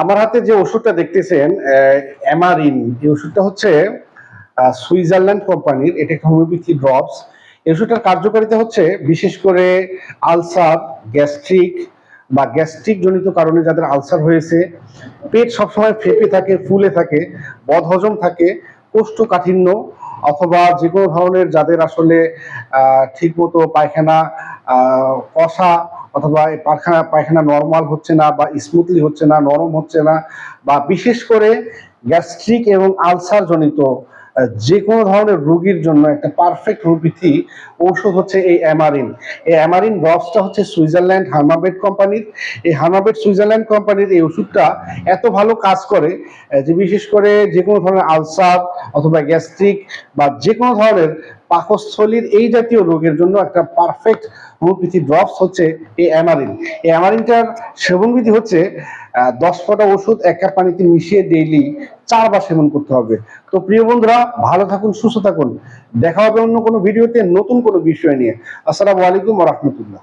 আমার হাতে যে ওষুধটা দেখতেছেন অ্যামারিন এই ওষুধটা হচ্ছে সুইজারল্যান্ড কোম্পানির, এটা হোমিওপ্যাথি ড্রপস। এই ওষুধটার কার্যকারিতা হচ্ছে, বিশেষ করে আলসার, গ্যাস্ট্রিক বা গ্যাস্ট্রিক জনিত কারণে যাদের আলসার হয়েছে, পেট সবসময় ফেপে থাকে, ফুলে থাকে, বদহজম থাকে, কোষ্ঠকাঠিন্য অথবা যে কোনো ধরনের যাদের আসলে ঠিক মতো পায়খানা কষা অথবা পায়খানা পায়খানা নর্মাল হচ্ছে না বা স্মুথলি হচ্ছে না, নরম হচ্ছে না বা বিশেষ করে গ্যাস্ট্রিক এবং আলসার জনিত যে কোনো ধরনের রোগীর জন্য একটা পারফেক্ট হোমিওপ্যাথি ঔষধ হচ্ছে এই অ্যামারিন এই অ্যামারিন ড্রপসটা হচ্ছে সুইজারল্যান্ড হার্মাবেট কোম্পানির। এই হার্মাবেট সুইজারল্যান্ড কোম্পানির এই ওষুধটা এত ভালো কাজ করে যে বিশেষ করে যে কোনো ধরনের আলসার অথবা গ্যাস্ট্রিক বা যে কোনো ধরনের পাকস্থলীর এই জাতীয় রোগের জন্য একটা পারফেক্ট হোমিওপ্যাথি ড্রপস হচ্ছে এই অ্যামারিন এই অ্যামারিনটার সেবনবিধি হচ্ছে দশ ফোঁটা ওষুধ এক কাপ পানিতে মিশিয়ে ডেইলি চারবার সেবন করতে হবে। তো প্রিয় বন্ধুরা, ভালো থাকুন, সুস্থ থাকুন। দেখা হবে অন্য কোনো ভিডিওতে নতুন কোনো বিষয় নিয়ে। আসসালামু আলাইকুম রহমতুল্লাহ।